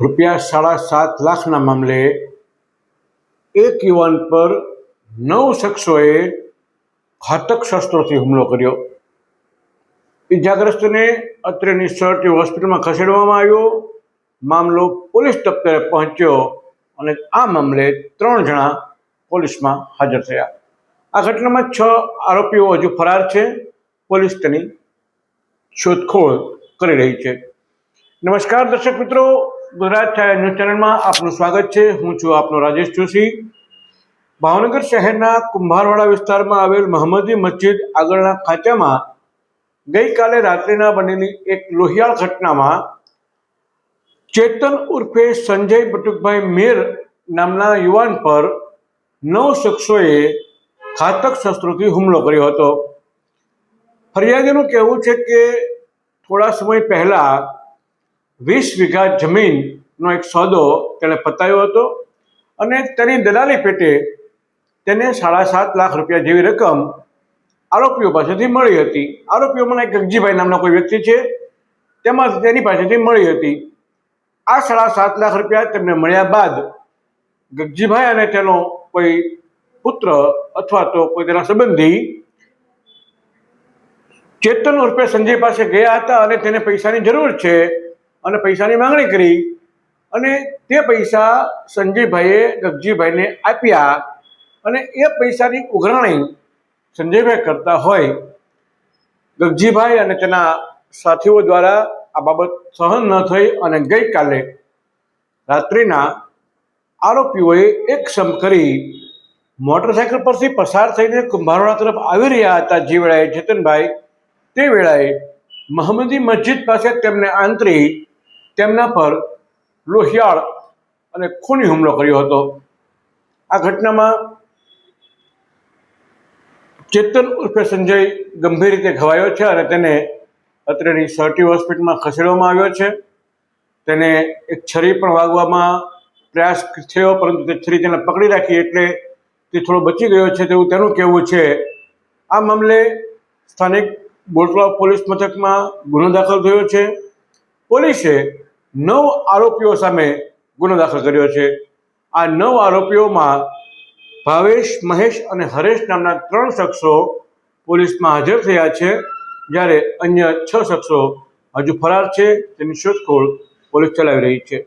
રૂપિયા સાડા સાત લાખના મામલે એક યુવાન પર નવ શખ્સોએ ઘાતક શસ્ત્રોથી હુમલો કર્યો. ઇજાગ્રસ્તને અત્રેની સરટી હોસ્પિટલમાં ખસેડવામાં આવ્યો. મામલો પોલીસ દફતરે પહોંચ્યો અને આ મામલે ત્રણ જણા પોલીસમાં હાજર થયા. આ ઘટનામાં છ આરોપીઓ હજુ ફરાર છે. પોલીસ તેની શોધખોળ કરી રહી છે. નમસ્કાર દર્શક મિત્રો, ગુજરાત છાયા ન્યૂઝ ચેનલમાં આપનું સ્વાગત છે. હું છું આપનો રાજેશ જોશી. ભાવનગર શહેરના કુંભારવાડા વિસ્તારમાં આવેલ મહમ્મદી મસ્જિદ આગળના ખાંચામાં ગઈકાલે રાત્રિના બનેલી એક લોહિયાળ ઘટનામાં ચેતન ઉર્ફે સંજય બટુકભાઈ મેર નામના યુવાન પર નવ શખ્સોએ ઘાતક શસ્ત્રોથી હુમલો કર્યો હતો. ફરિયાદીનું કહેવું છે કે થોડા સમય પહેલાં વીસ વીઘા જમીનનો એક સોદો તેણે પતાવ્યો હતો અને તેની દલાલી પેટે તેને સાડા સાત લાખ રૂપિયા જેવી રકમ આરોપીઓ પાસેથી મળી હતી. આરોપીઓમાં એક ગગજીભાઈ નામના કોઈ વ્યક્તિ છે. તેમાં તેની પાસેથી મળી હતી. આ સાડા સાત લાખ રૂપિયા તેમને મળ્યા બાદ ગગજીભાઈ અને તેનો કોઈ પુત્ર અથવા તો કોઈ તેના સંબંધી ચેતન ઉર્ફે સંજય પાસે ગયા હતા અને તેને પૈસાની જરૂર છે અને પૈસાની માંગણી કરી અને તે પૈસા સંજયભાઈએ, ગગજીભાઈને આપ્યા અને એ પૈસાની ઉઘરાણી સંજયભાઈ કરતા હોય. ગગજીભાઈ અને તેના સાથીઓ દ્વારા આ બાબત સહન ન થઈ અને ગઈકાલે રાત્રિના આરોપીઓએ એક સમ કરી મોટરસાયકલ પરથી પસાર થઈને કુંભારવાડા તરફ આવી રહ્યા હતા. જે વેળાએ ચેતનભાઈ તે વેળાએ મહમ્મદી મસ્જિદ પાસે તેમને આંતરી તેમના પર લોહિયાળ અને ખૂની હુમલો કર્યો હતો. આ ઘટનામાં ચેતન ઉર્ફે સંજય ગંભીર રીતે ઘવાયો છે અને તેને અત્રેની સર્ટી હોસ્પિટલમાં ખસેડવામાં આવ્યો છે. તેને એક છરી પણ વાગવામાં પ્રયાસ થયો, પરંતુ તે છરી તેને પકડી રાખી એટલે તે થોડો બચી ગયો છે તેવું તેનું કહેવું છે. આ મામલે સ્થાનિક બોટલા પોલીસ મથકમાં ગુનો દાખલ થયો છે. પોલીસે નવ આરોપીઓ સામે ગુનો દાખલ કર્યો છે. આ નવ આરોપીઓમાં ભાવેશ, મહેશ અને હરેશ નામના ત્રણ શખ્સો પોલીસમાં હાજર થયા છે, જ્યારે અન્ય છ શખ્સો હજુ ફરાર છે. તેની શોધખોળ પોલીસ ચલાવી રહી છે.